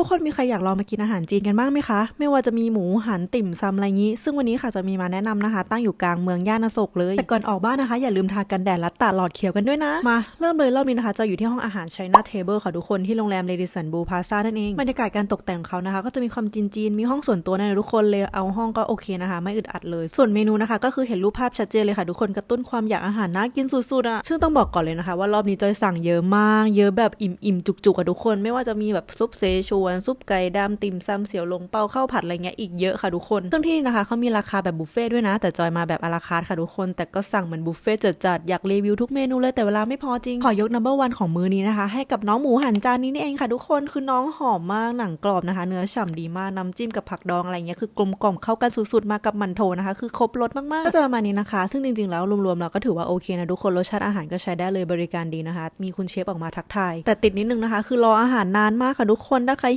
ทุกคนมีใครอยากลองมากินอาหารจีนกันบ้างไหมคะ ไม่ว่าจะมีหมูหันติ่มซำอะไรงี้ ซึ่งวันนี้ค่ะจะมีมาแนะนำนะคะ ตั้งอยู่กลางเมืองย่านอโศกเลย แต่ก่อนออกบ้านนะคะ อย่าลืมทากันแดดและตัดหลอดเขียวกันด้วยนะ มา เริ่มเลยรอบนี้นะคะ จะอยู่ที่ห้องอาหาร China Table ค่ะทุกคนที่โรงแรม Radisson Blu Plaza นั่นเองบรรยากาศการตกแต่งของเขานะคะ ก็จะมีความจีนๆมีห้องส่วนตัวนะทุกคนเลยเอาห้องก็โอเคนะคะ ไม่อึดอัดเลย ส่วนเมนูนะคะ ก็คือเห็นรูปภาพชัดเจนเลยค่ะทุกคนกระตุ้นความอยากอาหารน่ากินสุดๆอะซึ่งต้องบอกก่อนเลยนะคะ ว่ารอบนี้จอยสั่งเยอะมาก เยอะแบบอิ่มๆจุกๆอะทุกคนไม่ว่าจะมีแบบซุปเซชวนซุปไก่ดำติ่มซำเสี่ยวลงเปาข้าวผัดอะไรเงี้ยอีกเยอะค่ะทุกคนซึ่งที่นี่นะคะเขามีราคาแบบบุฟเฟ่ต์ด้วยนะ แต่จอยมาแบบอาราคาร์ทค่ะทุกคน แต่ก็สั่งเหมือนบุฟเฟ่ต์จัดๆอยากรีวิวทุกเมนูเลยแต่เวลาไม่พอจริง ขอยกนัมเบอร์วันของมื้อนี้นะคะ ให้กับน้องหมูหันจานนี้นี่เองค่ะทุกคนคือน้องหอมมากหนังกรอบนะคะ เนื้อฉ่ำดีมากน้ำจิ้มกับผักดองอะไรเงี้ยคือกลมกล่อมเข้ากันสุดๆมากับมันโถนะคะ คือครบรสมากๆก็จะประมาณนี้นะคะ ซึ่งจริงๆแล้วรวมๆแล้วก็ถือว่าโอเคนะทุกคนรสชาติอาหารก็ใช้ได้เลยบริการดีนะคะ มีคุณเชฟออกมาทักทายแต่ติดนิดนึงนะคะ คือรออาหารนานมากค่ะทุกคนถ้าใคร